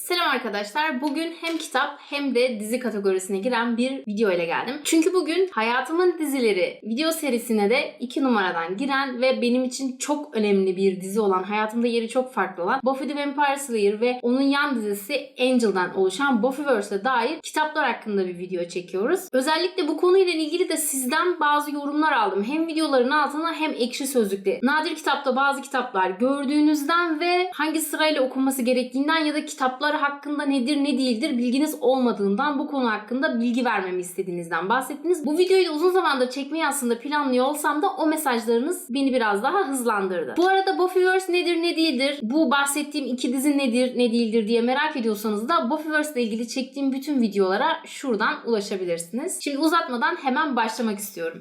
Selam arkadaşlar. Bugün hem kitap hem de dizi kategorisine giren bir video ile geldim. Çünkü bugün hayatımın dizileri video serisine de 2 numaradan giren ve benim için çok önemli bir dizi olan, hayatımda yeri çok farklı olan Buffy the Vampire Slayer ve onun yan dizisi Angel'dan oluşan Buffyverse'e dair kitaplar hakkında bir video çekiyoruz. Özellikle bu konuyla ilgili de sizden bazı yorumlar aldım. Hem videoların altına hem ekşi sözlükte. Nadir kitapta bazı kitaplar gördüğünüzden ve hangi sırayla okunması gerektiğinden ya da kitapları hakkında nedir ne değildir bilginiz olmadığından bu konu hakkında bilgi vermemi istediğinizden bahsettiniz. Bu videoyu da uzun zamandır çekmeyi aslında planlıyor olsam da o mesajlarınız beni biraz daha hızlandırdı. Bu arada Buffyverse nedir ne değildir, bu bahsettiğim iki dizi nedir ne değildir diye merak ediyorsanız da Buffyverse ile ilgili çektiğim bütün videolara şuradan ulaşabilirsiniz. Şimdi uzatmadan hemen başlamak istiyorum.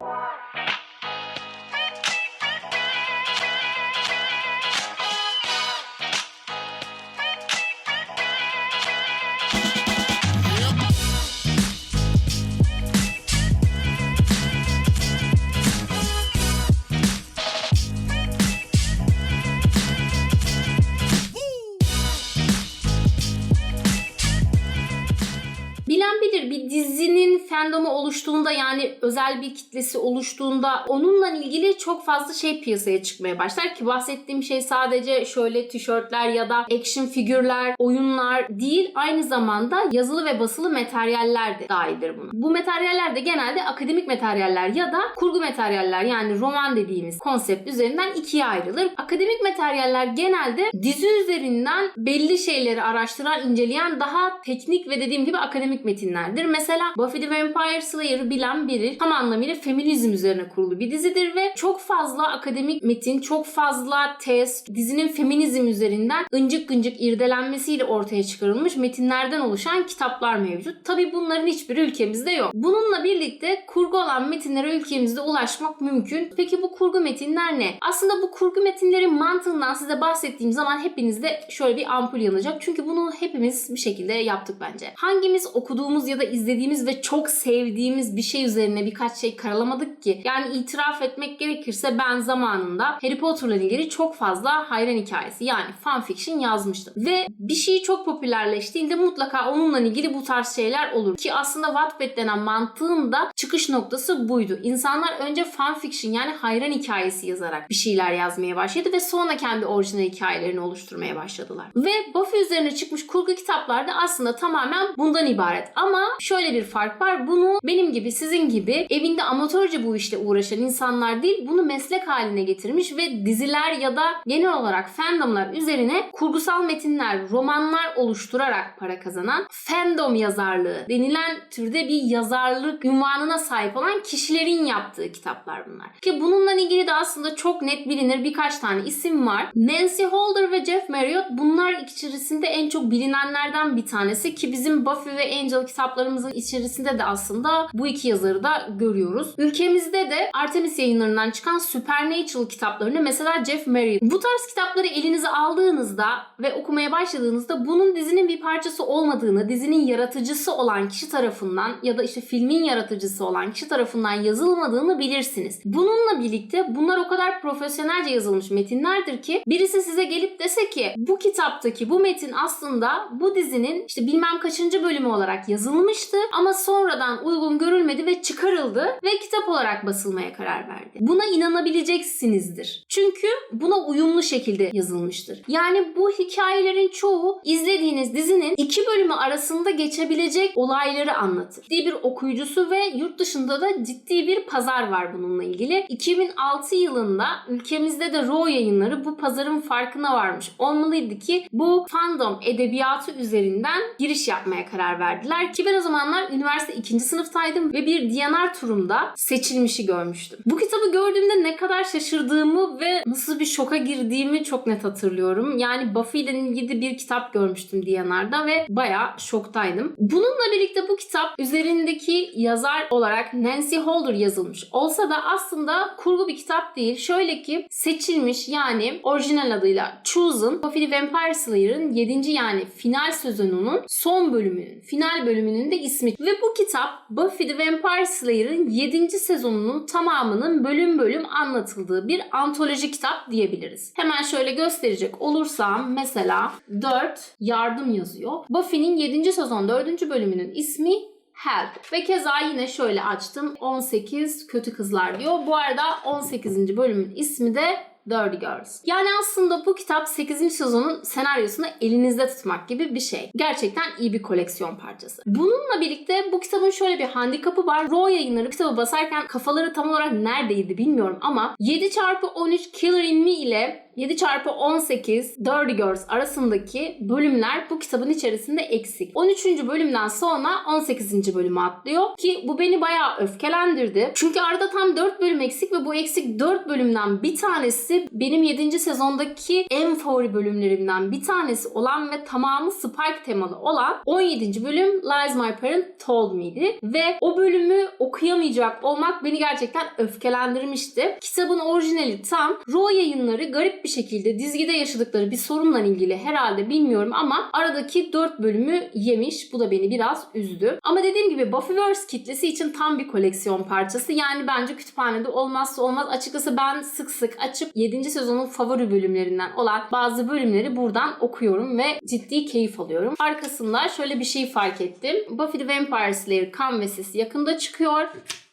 Oluştuğunda yani özel bir kitlesi oluştuğunda onunla ilgili çok fazla şey piyasaya çıkmaya başlar ki bahsettiğim şey sadece şöyle tişörtler ya da action figürler, oyunlar değil aynı zamanda yazılı ve basılı materyaller de dahildir buna. Bu materyaller de genelde akademik materyaller ya da kurgu materyaller yani roman dediğimiz konsept üzerinden ikiye ayrılır. Akademik materyaller genelde dizi üzerinden belli şeyleri araştıran, inceleyen daha teknik ve dediğim gibi akademik metinlerdir. Mesela Buffy the Vampire Slayer'ı bilen biri tam anlamıyla feminizm üzerine kurulu bir dizidir ve çok fazla akademik metin, çok fazla test, dizinin feminizm üzerinden ıncık gıncık irdelenmesiyle ortaya çıkarılmış metinlerden oluşan kitaplar mevcut. Tabi bunların hiçbiri ülkemizde yok. Bununla birlikte kurgu olan metinlere ülkemizde ulaşmak mümkün. Peki bu kurgu metinler ne? Aslında bu kurgu metinlerin mantığından size bahsettiğim zaman hepinizde şöyle bir ampul yanacak. Çünkü bunu hepimiz bir şekilde yaptık bence. Hangimiz okuduğumuz ya da izlediğimiz ve çok sevdiğimiz bir şey üzerine birkaç şey karalamadık ki? Yani itiraf etmek gerekirse ben zamanında Harry Potter'la ilgili çok fazla hayran hikayesi yani fanfiction yazmıştım. Ve bir şey çok popülerleştiğinde mutlaka onunla ilgili bu tarz şeyler olur. Ki aslında Wattpad denen mantığın da çıkış noktası buydu. İnsanlar önce fanfiction yani hayran hikayesi yazarak bir şeyler yazmaya başladı ve sonra kendi orijinal hikayelerini oluşturmaya başladılar. Ve Buffy üzerine çıkmış kurgu kitaplar da aslında tamamen bundan ibaret. Ama şöyle bir fark var. Bunu benim gibi sizin gibi evinde amatörce bu işle uğraşan insanlar değil bunu meslek haline getirmiş ve diziler ya da genel olarak fandomlar üzerine kurgusal metinler, romanlar oluşturarak para kazanan fandom yazarlığı denilen türde bir yazarlık ünvanına sahip olan kişilerin yaptığı kitaplar bunlar. Ki bununla ilgili de aslında çok net bilinir birkaç tane isim var. Nancy Holder ve Jeff Marriott bunlar içerisinde en çok bilinenlerden bir tanesi ki bizim Buffy ve Angel kitaplarımızın içerisinde de aslında bu iki yazarı da görüyoruz. Ülkemizde de Artemis yayınlarından çıkan Supernatural kitaplarını mesela Jeff Marriott. Bu tarz kitapları elinize aldığınızda ve okumaya başladığınızda bunun dizinin bir parçası olmadığını, dizinin yaratıcısı olan kişi tarafından ya da işte filmin yaratıcısı olan kişi tarafından yazılmadığını bilirsiniz. Bununla birlikte bunlar o kadar profesyonelce yazılmış metinlerdir ki birisi size gelip dese ki bu kitaptaki bu metin aslında bu dizinin işte bilmem kaçıncı bölümü olarak yazılmıştı ama sonradan uygun görülmedi ve çıkarıldı ve kitap olarak basılmaya karar verdi. Buna inanabileceksinizdir. Çünkü buna uyumlu şekilde yazılmıştır. Yani bu hikayelerin çoğu izlediğiniz dizinin iki bölümü arasında geçebilecek olayları anlatır. Ciddi bir okuyucusu ve yurt dışında da ciddi bir pazar var bununla ilgili. 2006 yılında ülkemizde de Raw yayınları bu pazarın farkına varmış. Olmalıydı ki bu fandom edebiyatı üzerinden giriş yapmaya karar verdiler. Ki ben o zamanlar üniversite ikinci sınıftaydım ve bir DNR turumda seçilmişi görmüştüm. Bu kitabı gördüğümde ne kadar şaşırdığımı ve nasıl bir şoka girdiğimi çok net hatırlıyorum. Yani Buffy ile ilgili bir kitap görmüştüm DNR'da ve bayağı şoktaydım. Bununla birlikte bu kitap üzerindeki yazar olarak Nancy Holder yazılmış. Olsa da aslında kurgu bir kitap değil. Şöyle ki seçilmiş yani orijinal adıyla Chosen Buffy Vampire Slayer'ın 7. yani final sezonunun son bölümünün, final bölümünün bölümünde ismi. Ve bu kitap Buffy the Vampire Slayer'ın 7. sezonunun tamamının bölüm bölüm anlatıldığı bir antoloji kitap diyebiliriz. Hemen şöyle gösterecek olursam mesela 4 yardım yazıyor. Buffy'nin 7. sezon 4. bölümünün ismi Help. Ve keza yine şöyle açtım. 18 kötü kızlar diyor. Bu arada 18. bölümün ismi de Dirty Girls. Yani aslında bu kitap 8. sezonun senaryosunu elinizde tutmak gibi bir şey. Gerçekten iyi bir koleksiyon parçası. Bununla birlikte bu kitabın şöyle bir handikapı var. Raw yayınları kitabı basarken kafaları tam olarak neredeydi bilmiyorum ama 7 çarpı 13 Killer in Me ile 7 çarpı 18 Dirty Girls arasındaki bölümler bu kitabın içerisinde eksik. 13. bölümden sonra 18. bölümü atlıyor ki bu beni bayağı öfkelendirdi. Çünkü arada tam 4 bölüm eksik ve bu eksik 4 bölümden bir tanesi benim 7. sezondaki en favori bölümlerimden bir tanesi olan ve tamamı Spike temalı olan 17. bölüm Lies My Parent Told Me'di. Ve o bölümü okuyamayacak olmak beni gerçekten öfkelendirmişti. Kitabın orijinali tam. Raw yayınları garip bir şekilde dizgide yaşadıkları bir sorunla ilgili herhalde bilmiyorum ama aradaki 4 bölümü yemiş. Bu da beni biraz üzdü. Ama dediğim gibi Buffyverse kitlesi için tam bir koleksiyon parçası. Yani bence kütüphanede olmazsa olmaz. Açıkçası ben sık sık açıp 7. sezonun favori bölümlerinden olan bazı bölümleri buradan okuyorum ve ciddi keyif alıyorum. Arkasında şöyle bir şey fark ettim. Buffy the Vampire Slayer kan ve Sis yakında çıkıyor.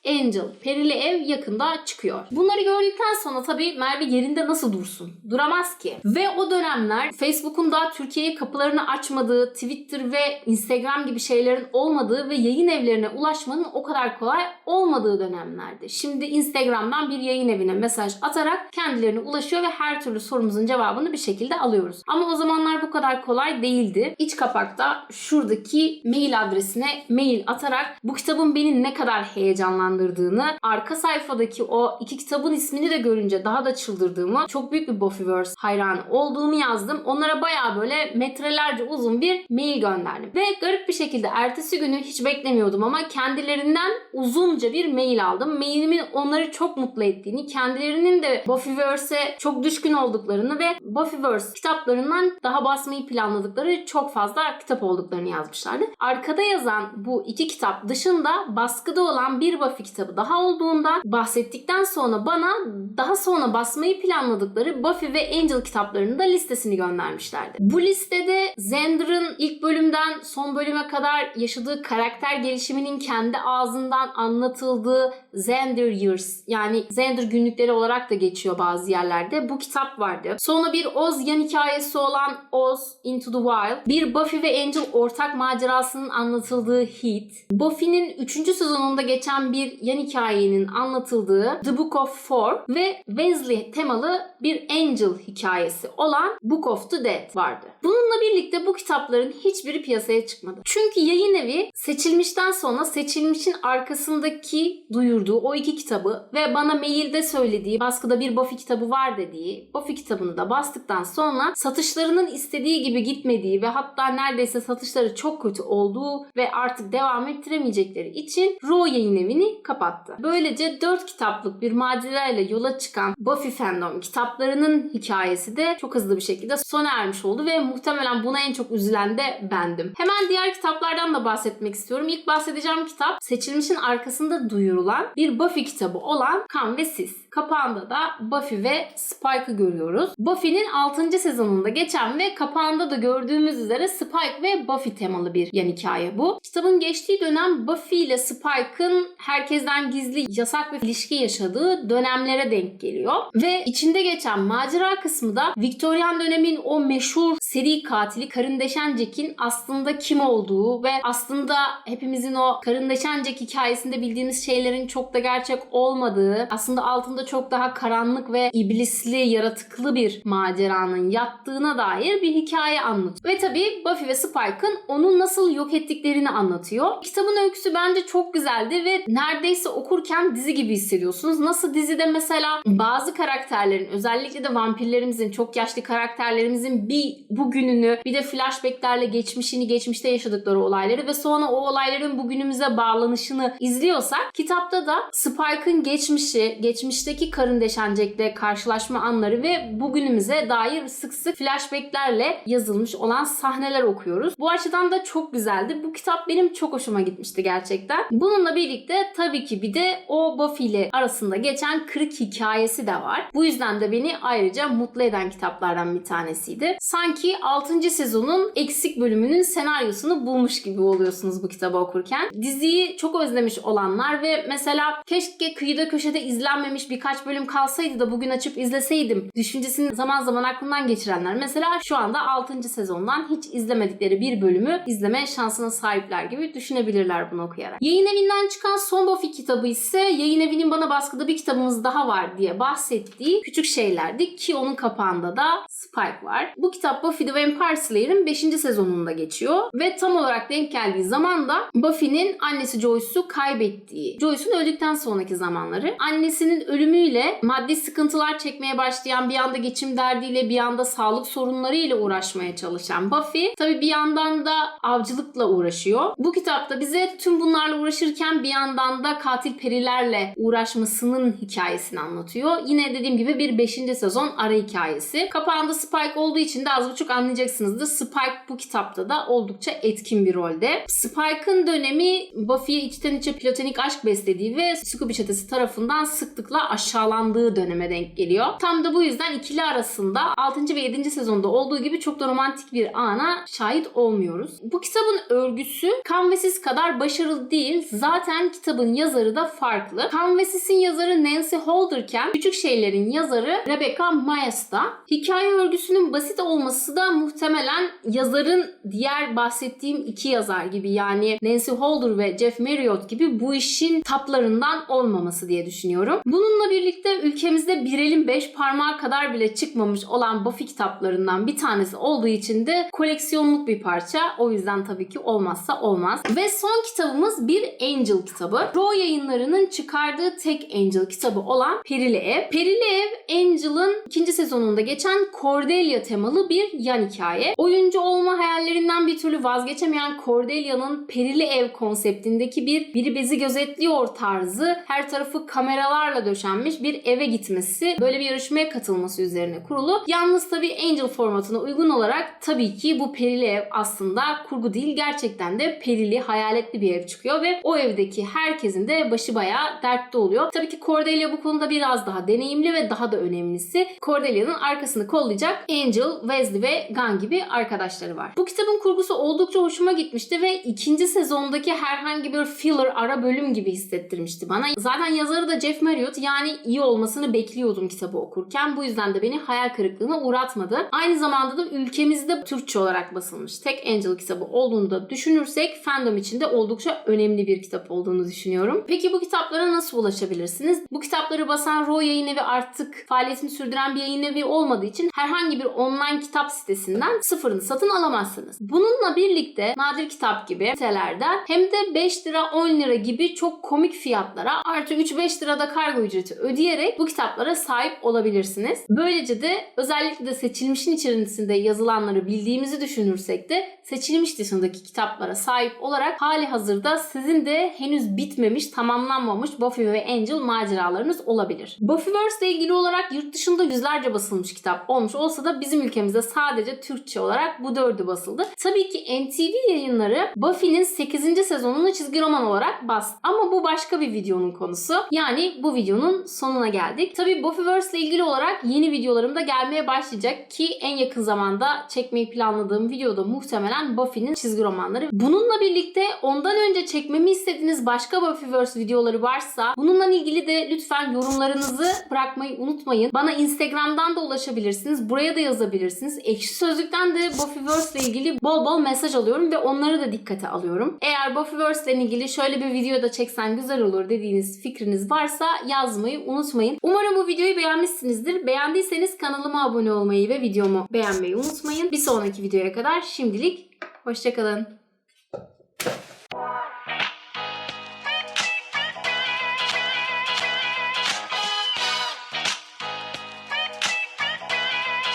Angel, Perili Ev yakında çıkıyor. Bunları gördükten sonra tabii Merve yerinde nasıl dursun? Duramaz ki. Ve o dönemler Facebook'un da Türkiye'ye kapılarını açmadığı, Twitter ve Instagram gibi şeylerin olmadığı ve yayın evlerine ulaşmanın o kadar kolay olmadığı dönemlerdi. Şimdi Instagram'dan bir yayın evine mesaj atarak kendilerine ulaşıyor ve her türlü sorumuzun cevabını bir şekilde alıyoruz. Ama o zamanlar bu kadar kolay değildi. İç kapakta şuradaki mail adresine mail atarak bu kitabın beni ne kadar heyecanlandırdığını çıldırdığını, arka sayfadaki o iki kitabın ismini de görünce daha da çıldırdığımı, çok büyük bir Buffyverse hayranı olduğumu yazdım. Onlara baya böyle metrelerce uzun bir mail gönderdim. Ve garip bir şekilde ertesi günü hiç beklemiyordum ama kendilerinden uzunca bir mail aldım. Mailimin onları çok mutlu ettiğini, kendilerinin de Buffyverse'e çok düşkün olduklarını ve Buffyverse kitaplarından daha basmayı planladıkları çok fazla kitap olduklarını yazmışlardı. Arkada yazan bu iki kitap dışında baskıda olan bir Buffy kitabı daha olduğundan bahsettikten sonra bana daha sonra basmayı planladıkları Buffy ve Angel kitaplarının da listesini göndermişlerdi. Bu listede Xander'ın ilk bölümden son bölüme kadar yaşadığı karakter gelişiminin kendi ağzından anlatıldığı Xander Years yani Xander günlükleri olarak da geçiyor bazı yerlerde. Bu kitap vardı. Sonra bir Oz yan hikayesi olan Oz Into the Wild. Bir Buffy ve Angel ortak macerasının anlatıldığı Heat. Buffy'nin 3. sezonunda geçen bir yan hikayenin anlatıldığı The Book of Four ve Wesley temalı bir Angel hikayesi olan Book of the Dead vardı. Bununla birlikte bu kitapların hiçbiri piyasaya çıkmadı. Çünkü yayın evi seçilmişten sonra seçilmişin arkasındaki duyurduğu o iki kitabı ve bana mailde söylediği baskıda bir Buffy kitabı var dediği Buffy kitabını da bastıktan sonra satışlarının istediği gibi gitmediği ve hatta neredeyse satışları çok kötü olduğu ve artık devam ettiremeyecekleri için Raw yayın evini kapattı. Böylece 4 kitaplık bir macerayla yola çıkan Buffy fandom kitaplarının hikayesi de çok hızlı bir şekilde sona ermiş oldu ve muhtemelen buna en çok üzülen de bendim. Hemen diğer kitaplardan da bahsetmek istiyorum. İlk bahsedeceğim kitap seçilmişin arkasında duyurulan bir Buffy kitabı olan Kan ve Sis. Kapağında da Buffy ve Spike'ı görüyoruz. Buffy'nin 6. sezonunda geçen ve kapağında da gördüğümüz üzere Spike ve Buffy temalı bir yan hikaye bu. Kitabın geçtiği dönem Buffy ile Spike'ın herkesten gizli yasak bir ilişki yaşadığı dönemlere denk geliyor. Ve içinde geçen macera kısmı da Victorian dönemin o meşhur seri katili Karın Deşen Jack'in aslında kim olduğu ve aslında hepimizin o Karın Deşen Jack hikayesinde bildiğimiz şeylerin çok da gerçek olmadığı, aslında altında çok daha karanlık ve iblisli, yaratıklı bir maceranın yattığına dair bir hikaye anlatıyor. Ve tabii Buffy ve Spike'ın onu nasıl yok ettiklerini anlatıyor. Kitabın öyküsü bence çok güzeldi ve neredeyse okurken dizi gibi hissediyorsunuz. Nasıl dizide mesela bazı karakterlerin özellikle de vampirlerimizin, çok yaşlı karakterlerimizin bir bugününü bir de flashbacklerle geçmişini, geçmişte yaşadıkları olayları ve sonra o olayların bugünümüze bağlanışını izliyorsak kitapta da Spike'ın geçmişi, geçmişteki Karın Deşancek'le karşılaşma anları ve bugünümüze dair sık sık flashbacklerle yazılmış olan sahneler okuyoruz. Bu açıdan da çok güzeldi. Bu kitap benim çok hoşuma gitmişti gerçekten. Bununla birlikte tabii ki bir de o Buffy ile arasında geçen kırık hikayesi de var. Bu yüzden de beni ayrıca mutlu eden kitaplardan bir tanesiydi. Sanki 6. sezonun eksik bölümünün senaryosunu bulmuş gibi oluyorsunuz bu kitabı okurken. Diziyi çok özlemiş olanlar ve mesela keşke kıyıda köşede izlenmemiş birkaç bölüm kalsaydı da bugün açıp izleseydim düşüncesini zaman zaman aklından geçirenler mesela şu anda 6. sezondan hiç izlemedikleri bir bölümü izleme şansına sahipler gibi düşünebilirler bunu okuyarak. Yayın evinden çıkan son Buffy kitabı ise yayın evinin bana baskıda bir kitabımız daha var diye bahsettiği küçük şeylerdi ki onun kapağında da Spike var. Bu kitap Buffy the Vampire Slayer'ın 5. sezonunda geçiyor ve tam olarak denk geldiği zaman da Buffy'nin annesi Joyce'u kaybettiği, Joyce'un öldükten sonraki zamanları. Annesinin ölümüyle maddi sıkıntılar çekmeye başlayan bir anda geçim derdiyle bir yanda sağlık sorunlarıyla uğraşmaya çalışan Buffy tabi bir yandan da avcılıkla uğraşıyor. Bu kitapta bize tüm bunlarla uğraşırken bir yandan da katil perilerle uğraşmasının hikayesini anlatıyor. Yine dediğim gibi bir 5. sezon ara hikayesi. Kapağında Spike olduğu için de az buçuk anlayacaksınızdır. Spike bu kitapta da oldukça etkin bir rolde. Spike'ın dönemi Buffy'ye içten içe platonik aşk beslediği ve Scooby çetesi tarafından sıklıkla aşağılandığı döneme denk geliyor. Tam da bu yüzden ikili arasında 6. ve 7. sezonda olduğu gibi çok da romantik bir ana şahit olmuyoruz. Bu kitabın örgüsü Kan ve Sis kadar başarılı değil. Zaten kitabın yazarı da farklı. Kan ve Sis'in yazarı Nancy Holder'ken Küçük Şeyler'in yazarı Rebecca Mayes'ta. Hikaye örgüsünün basit olması da muhtemelen yazarın diğer bahsettiğim iki yazar gibi yani Nancy Holder ve Jeff Marriott gibi bu işin taplarından olmaması diye düşünüyorum. Bununla birlikte ülkemizde bir elin beş parmağı kadar bile çıkmamış olan Buffy kitaplarından bir tanesi olduğu için de koleksiyonluk bir parça. O yüzden tabii ki olmazsa olmaz. Ve son kitabımız bir Angel kitabı. Row yayınlarının çıkardığı tek Angel kitabı olan Perili Ev. Perili Ev Angel'ın ikinci sezonunda geçen Cordelia temalı bir yan hikaye. Oyuncu olma hayallerinden bir türlü vazgeçemeyen Cordelia'nın Perili Ev konseptindeki bir biri bizi gözetliyor tarzı her tarafı kameralarla döşenmiş bir eve gitmesi, böyle bir yarışmaya katılması üzerine kurulu. Yalnız tabii Angel formatına uygun olarak tabii ki bu perili ev aslında kurgu değil gerçekten de perili, hayaletli bir ev çıkıyor ve o evdeki herkesin de başı bayağı dertte oluyor. Tabii ki Cordelia bu konuda biraz daha deneyimli ve daha da önemlisi Cordelia'nın arkasını kollayacak Angel, Wesley ve Gunn gibi arkadaşları var. Bu kitabın kurgusu oldukça hoşuma gitmişti ve ikinci sezondaki herhangi bir filler ara bölüm gibi hissettirmişti bana. Zaten yazarı da Jeff Marriott yani iyi olmasını bekliyordum kitabı okurken. Bu yüzden de beni hayal kırıklığına uğratmadı. Aynı zamanda da ülkemizde Türkçe olarak basılmış tek Angel kitabı olduğunu da düşünürsek fandom içinde oldukça önemli bir kitap olduğunu düşünüyorum. Peki bu kitaplara nasıl ulaşabilirsiniz? Bu kitapları basan Row yayın evi artık faaliyetini sürdüren bir yayın evi olmadığı için herhangi bir online kitap sitesinden sıfırını satın alamazsınız. Bununla birlikte nadir kitap gibi sitelerden hem de 5 lira 10 lira gibi çok komik fiyatlara artı 3-5 lirada kargo ücreti ödeyerek bu kitaplara sahip olabilirsiniz. Böylece de özellikle de seçilmişin içerisinde yazılanları bildiğimizi düşünürsek de seçilmiş dışındaki kitaplara sahip olarak hali hazırda sizin de henüz bitmemiş, tamamlanmamış Buffy ve Angel maceralarınız olabilir. Buffyverse ile ilgili olarak yurt dışında yüzlerce basılmış kitap olmuş olsa da bizim ülkemizde sadece Türkçe olarak bu dördü basıldı. Tabii ki NTV yayınları Buffy'nin 8. sezonunu çizgi roman olarak bastı. Ama bu başka bir videonun konusu. Yani bu videonun sonuna geldik. Tabii Buffyverse ile ilgili olarak yeni videolarım da gelmeye başlayacak ki en yakın zamanda çekmeyi planladığım videoda muhtemelen Buffy'nin çizgi romanları. Bununla birlikte ondan önce çekmemi istediğiniz başka Buffyverse videoları varsa bununla ilgili de lütfen yorumlarınızı bırakmayı unutmayın. Bana Instagram'dan da ulaşabilirsiniz. Buraya da yazabilirsiniz. Ekşi Sözlük'ten de Buffyverse ile ilgili bol bol mesaj alıyorum ve onları da dikkate alıyorum. Eğer Buffyverse ile ilgili şöyle bir video da çeksen güzel olur dediğiniz fikriniz varsa yazmayı unutmayın. Umarım bu videoyu beğenmişsinizdir. Beğendiyseniz kanalıma abone olmayı ve videomu beğenmeyi unutmayın. Bir sonraki videoya kadar şimdilik hoşçakalın.